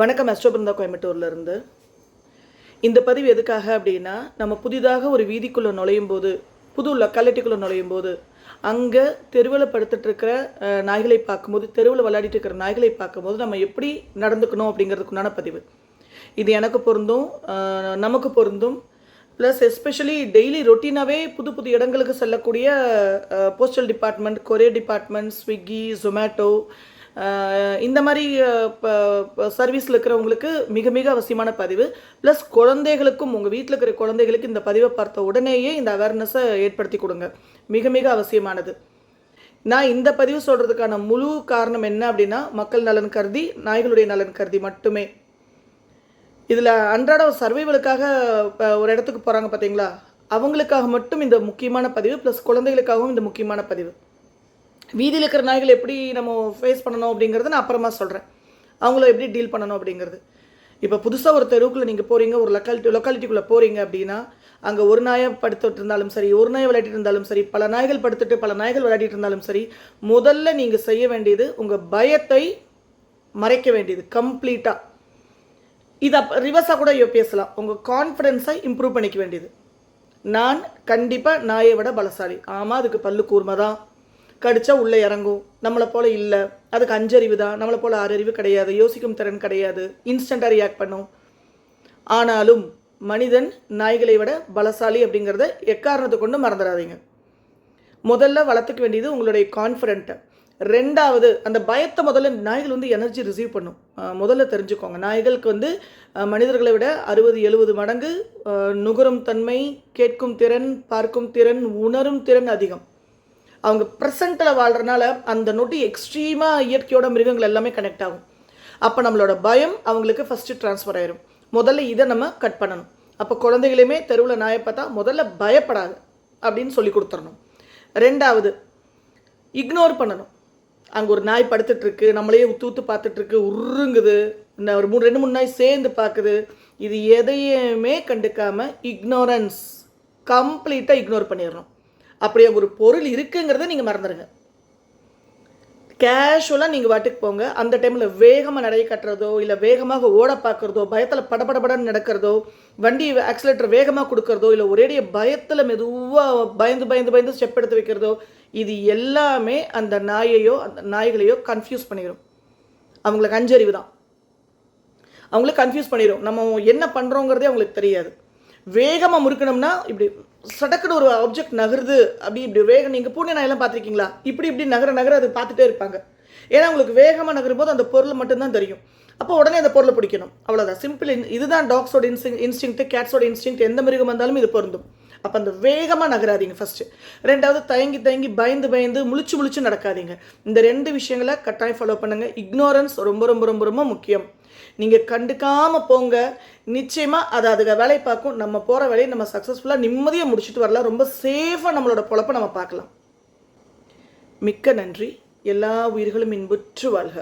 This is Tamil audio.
வணக்கம் அஸ்டோபிருந்தா கோயம்புத்தூர்லேருந்து இந்த பதிவு எதுக்காக அப்படின்னா நம்ம புதிதாக ஒரு வீதிக்குள்ளே நுழையும் போது புது லொக்காலிட்டிக்குள்ளே நுழையும் போது அங்கே தெருவில் படுத்துட்டு இருக்கிற நாய்களை பார்க்கும்போது தெருவில் விளையாடிட்டு இருக்கிற நாய்களை பார்க்கும்போது நம்ம எப்படி நடந்துக்கணும் அப்படிங்கிறதுக்குண்டான பதிவு. இது எனக்கு பொருந்தும் நமக்கு பொருந்தும். ப்ளஸ் எஸ்பெஷலி டெய்லி ரொட்டீனாகவே புது புது இடங்களுக்கு செல்லக்கூடிய postal department courier department Swiggy Zomato இந்த மாதிரி சர்வீஸில் இருக்கிறவங்களுக்கு மிக மிக அவசியமான பதிவு. ப்ளஸ் குழந்தைகளுக்கும் உங்கள் வீட்டில் இருக்கிற குழந்தைகளுக்கு இந்த பதிவை பார்த்த உடனேயே இந்த அவேர்னஸை ஏற்படுத்தி கொடுங்க. மிக மிக அவசியமானது. நான் இந்த பதிவு சொல்கிறதுக்கான முழு காரணம் என்ன அப்படின்னா மக்கள் நலன் கருதி நாய்களுடைய நலன் கருதி மட்டுமே. இதில் அன்றாட சர்வைவலுக்காக இப்போ ஒரு இடத்துக்கு போகிறாங்க பார்த்தீங்களா அவங்களுக்காக மட்டும் இந்த முக்கியமான பதிவு ப்ளஸ் குழந்தைகளுக்காகவும் இந்த முக்கியமான பதிவு. வீதியில் இருக்கிற நாய்கள் எப்படி நம்ம ஃபேஸ் பண்ணணும் அப்படிங்கிறத நான் அப்புறமா சொல்கிறேன் அவங்கள எப்படி டீல் பண்ணணும் அப்படிங்கிறது. இப்போ புதுசாக ஒரு தெருவுக்குள்ளே நீங்கள் போகிறீங்க ஒரு லொக்காலிட்டி லொக்காலிட்டிக்குள்ளே போகிறீங்க அப்படின்னா அங்கே ஒரு நாயை படுத்துட்டு இருந்தாலும் சரி ஒரு நாயை விளையாடிட்டு இருந்தாலும் சரி பல நாய்கள் படுத்துட்டு பல நாய்கள் விளையாடிட்டு இருந்தாலும் சரி முதல்ல நீங்கள் செய்ய வேண்டியது உங்கள் பயத்தை மறைக்க வேண்டியது கம்ப்ளீட்டாக இதை ரிவர்ஸாக கூட பேசலாம். உங்கள் கான்ஃபிடென்ஸை இம்ப்ரூவ் பண்ணிக்க வேண்டியது. நான் கண்டிப்பாக நாயை விட பலசாலி. ஆமாம் அதுக்கு பல்லு கூர்மை தான் கடிச்சா உள்ளே இறங்கும். நம்மளை போல இல்லை. அதுக்கு அஞ்சறிவு தான் நம்மளை போல ஆறறிவு கிடையாது. யோசிக்கும் திறன் கிடையாது. இன்ஸ்டண்ட்டாக ரியாக்ட் பண்ணும். ஆனாலும் மனிதன் நாய்களை விட பலசாலி அப்படிங்கிறத எக்காரணத்தை கொண்டு மறந்துடாதீங்க. முதல்ல வளர்த்துக்க வேண்டியது உங்களுடைய கான்ஃபிடென்ட்டை ரெண்டாவது அந்த பயத்தை முதல்ல நாய்கள் வந்து எனர்ஜி ரிசீவ் பண்ணும். முதல்ல தெரிஞ்சுக்கோங்க. நாய்களுக்கு வந்து மனிதர்களை விட அறுபது எழுபது மடங்கு நுகரும் தன்மை கேட்கும் திறன் பார்க்கும் திறன் உணரும் திறன் அதிகம். அவங்க ப்ரெசண்ட்டில் வாழ்கிறனால அந்த நொட்டி எக்ஸ்ட்ரீமாக இயற்கையோட மிருகங்கள் எல்லாமே கனெக்ட் ஆகும். அப்போ நம்மளோட பயம் அவங்களுக்கு ஃபஸ்ட்டு ட்ரான்ஸ்ஃபர் ஆயிரும். முதல்ல இதை நம்ம கட் பண்ணணும். அப்போ குழந்தைகளையுமே தெருவில் நாயை பார்த்தா முதல்ல பயப்படாது அப்படின்னு சொல்லி கொடுத்துடணும். ரெண்டாவது இக்னோர் பண்ணணும். அங்கே ஒரு நாய் படுத்துட்ருக்கு நம்மளையே உத்து ஊத்து பார்த்துட்ருக்கு உருங்குது. இன்னும் ஒரு மூணு ரெண்டு மூணு நாய் சேர்ந்து பார்க்குது. இது எதையுமே கண்டுக்காமல் இக்னோரன்ஸ் கம்ப்ளீட்டாக இக்னோர் பண்ணிடணும். அப்படியே ஒரு பொருள் இருக்குங்கிறத நீங்கள் மறந்துடுங்க கேஷுவலாக நீங்கள் வாட்டுக்கு போங்க. அந்த டைமில் வேகமாக நடை கட்டுறதோ இல்லை வேகமாக ஓட பார்க்குறதோ பயத்தில் படபடபடன்னு நடக்கிறதோ வண்டி ஆக்சிலேட்டர் வேகமாக கொடுக்கறதோ இல்லை ஒரேடிய பயத்தில் மெதுவாக பயந்து பயந்து பயந்து ஸ்டெப் எடுத்து வைக்கிறதோ இது எல்லாமே அந்த நாயையோ அந்த நாய்களையோ கன்ஃபியூஸ் பண்ணிடும் அவங்களுக்கு அஞ்சறிவு தான். அவங்களுக்கு கன்ஃபியூஸ் பண்ணிடும் நம்ம என்ன பண்ணுறோங்கிறதே அவங்களுக்கு தெரியாது. வேகமாக முறுக்கணும்னா இப்படி சடக்குன்னு ஒரு ஆப்ஜெக்ட் நகருது அப்படி இப்படி வேகம் நீங்கள் பூனை நாயெல்லாம் பார்த்துருக்கீங்களா? இப்படி இப்படி நகர நகர அது பார்த்துட்டே இருப்பாங்க. ஏன்னா உங்களுக்கு வேகமாக நகரும் போது அந்த பொருள் மட்டும்தான் தெரியும். அப்போ உடனே அந்த பொருளை பிடிக்கணும். அவ்வளோதான் சிம்பிள் இதுதான் டாக்ஸோட இன்ஸ்டிங் இன்ஸ்டிங்க்ட் கேட்ஸோட இன்ஸ்டிங்க்ட் எந்த மிருகம் வந்தாலும் இது பொருந்தும். அப்போ அந்த வேகமாக நகராதீங்க ஃபஸ்ட்டு ரெண்டாவது தயங்கி தயங்கி பயந்து பயந்து முழிச்சு முழிச்சு நடக்காதீங்க. இந்த ரெண்டு விஷயங்களை கட்டாயம் ஃபாலோ பண்ணுங்கள் இக்னோரன்ஸ் ரொம்ப ரொம்ப ரொம்ப ரொம்ப முக்கியம். நீங்கள் கண்டுக்காமல் போங்க. நிச்சயமாக அது அதுக வேலையை பார்க்கும். நம்ம போகிற வேலையை நம்ம சக்ஸஸ்ஃபுல்லாக நிம்மதியாக முடிச்சுட்டு வரலாம் ரொம்ப சேஃபாக நம்மளோட பொழப்பை நம்ம பார்க்கலாம். மிக்க நன்றி. எல்லா உயிர்களும் இன்புற்று வாழ்க.